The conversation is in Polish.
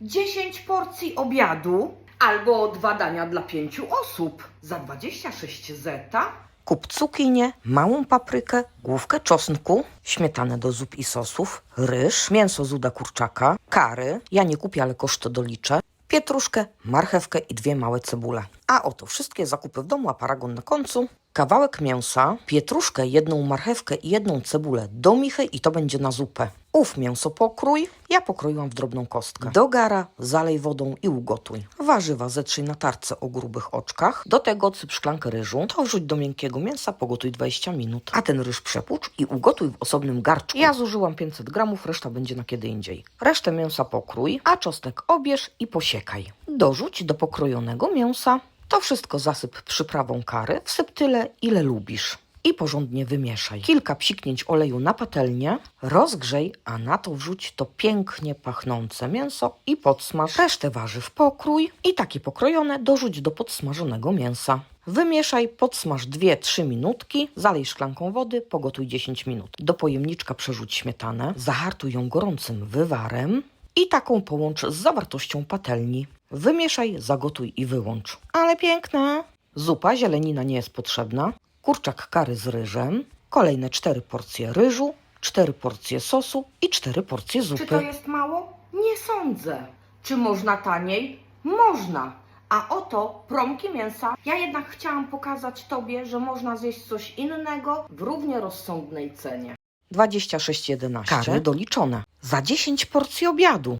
10 porcji obiadu albo dwa dania dla pięciu osób za 26 zeta. Kup cukinię, małą paprykę, główkę czosnku, śmietanę do zup i sosów, ryż, mięso z uda kurczaka, kary, ja nie kupię, ale koszt doliczę, pietruszkę, marchewkę i dwie małe cebule. A oto wszystkie zakupy w domu, a paragon na końcu. Kawałek mięsa, pietruszkę, jedną marchewkę i jedną cebulę do michy i to będzie na zupę. Ów mięso pokrój, ja pokroiłam w drobną kostkę. Do gara zalej wodą i ugotuj. Warzywa zetrzyj na tarce o grubych oczkach. Do tego syp szklankę ryżu. To wrzuć do miękkiego mięsa, pogotuj 20 minut. A ten ryż przepłucz i ugotuj w osobnym garczku. Ja zużyłam 500 gramów, reszta będzie na kiedy indziej. Resztę mięsa pokrój, a czosnek obierz i posiekaj. Dorzuć do pokrojonego mięsa. To wszystko zasyp przyprawą kary, wsyp tyle, ile lubisz. I porządnie wymieszaj. Kilka psiknięć oleju na patelnię, rozgrzej, a na to wrzuć to pięknie pachnące mięso i podsmaż. Resztę warzyw pokrój i takie pokrojone dorzuć do podsmażonego mięsa. Wymieszaj, podsmaż 2-3 minutki, zalej szklanką wody, pogotuj 10 minut. Do pojemniczka przerzuć śmietanę, zahartuj ją gorącym wywarem i taką połącz z zawartością patelni. Wymieszaj, zagotuj i wyłącz. Ale piękne! Zupa, zielenina nie jest potrzebna. Kurczak kary z ryżem. Kolejne 4 porcje ryżu, 4 porcje sosu i 4 porcje zupy. Czy to jest mało? Nie sądzę. Czy można taniej? Można. A oto promki mięsa. Ja jednak chciałam pokazać Tobie, że można zjeść coś innego w równie rozsądnej cenie. 26,11. Kary doliczone. Za 10 porcji obiadu.